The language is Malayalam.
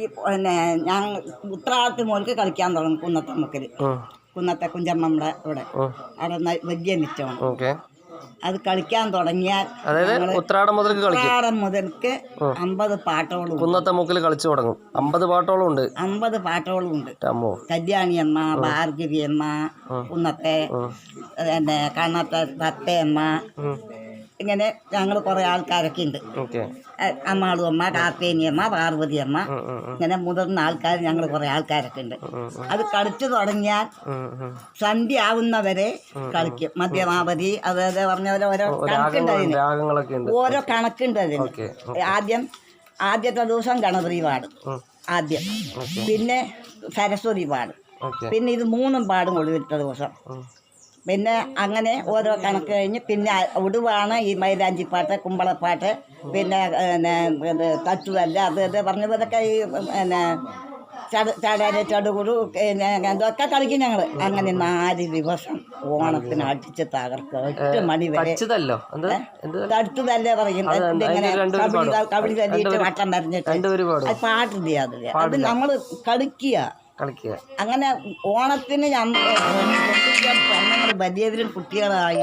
ഈ പിന്നെ ഞാൻ ഉത്രാടത്തിന് മോൾക്ക് കളിക്കാൻ തുടങ്ങും കുന്നത്തെ മുക്കിൽ. കുന്നത്തെ കുഞ്ചമ്മമ്മടെ ഇവിടെ. അവിടെ വലിയ മിച്ചമാണ് അത് കളിക്കാൻ തുടങ്ങിയാൽ ഉത്രാടം കളിക്കും. ഉത്രാടം മുതൽക്ക് അമ്പത് പാട്ടോളം കുന്നത്തെ മുക്കിൽ കളിച്ചു തുടങ്ങും. അമ്പത് പാട്ടോളം ഉണ്ട്. അമ്പത് പാട്ടോളം ഉണ്ട്. അമ്മോ. കല്യാണിയമ്മ ഭാർഗവിയമ്മ കുന്നത്തെ പിന്നെ കണ്ണത്തെ തത്തയമ്മ. ഇങ്ങനെ ഞങ്ങൾ കുറേ ആൾക്കാരൊക്കെ ഉണ്ട് അമ്മാളു അമ്മ അമ്മാളുമ്മ പാർവതിയമ്മ ഉം, ഉം. ഇങ്ങനെ മുതിർന്ന ആൾക്കാർ ഞങ്ങൾ കുറേ ആൾക്കാരൊക്കെ ഉണ്ട് അത് കളിച്ചു തുടങ്ങിയാൽ. സന്ധ്യ ആവുന്നവരെ കളിക്കും. മധ്യമാവധി അതായത് പറഞ്ഞ പോലെ ഓരോ കണക്കുണ്ട് അതിന് ഉണ്ട് ഓരോ കണക്കുണ്ട് അതിന് ആദ്യം ആദ്യത്തെ ദിവസം ഗണപതി പാടും. ആദ്യം. പിന്നെ സരസ്വതി പാടും. പിന്നെ ഇത് മൂന്നും പാടും ഒടുവിലത്തെ ദിവസം. പിന്നെ അങ്ങനെ ഓരോ കണക്ക് കഴിഞ്ഞ് പിന്നെ ഒടുവാണ് ഈ മൈലാഞ്ചിപ്പാട്ട് കുമ്പളപ്പാട്ട് പിന്നെ പിന്നെ ഇത് തച്ചുതല്ല അത് ഇത് പറഞ്ഞ പോലൊക്കെ ഈ പിന്നെ ചട ചടര ചടുകുടു പിന്നെ ഇതൊക്കെ കളിക്കും ഞങ്ങൾ അങ്ങനെ നാല് ദിവസം ഓണത്തിന് അടിച്ച് തകർക്കുക എട്ട് മണി വരെ തടുത്തതല്ലേ പറയും. ഇങ്ങനെ കബഡി. കബഡി തല്ലിയിട്ട് വട്ടം വരഞ്ഞിട്ട് അത് പാട്ടില്ല അതില്ല അത് നമ്മൾ കളിക്കുക. കളിക്കുക. അങ്ങനെ ഓണത്തിന് പെണ്ണുങ്ങൾ വലിയവരും കുട്ടികളായി.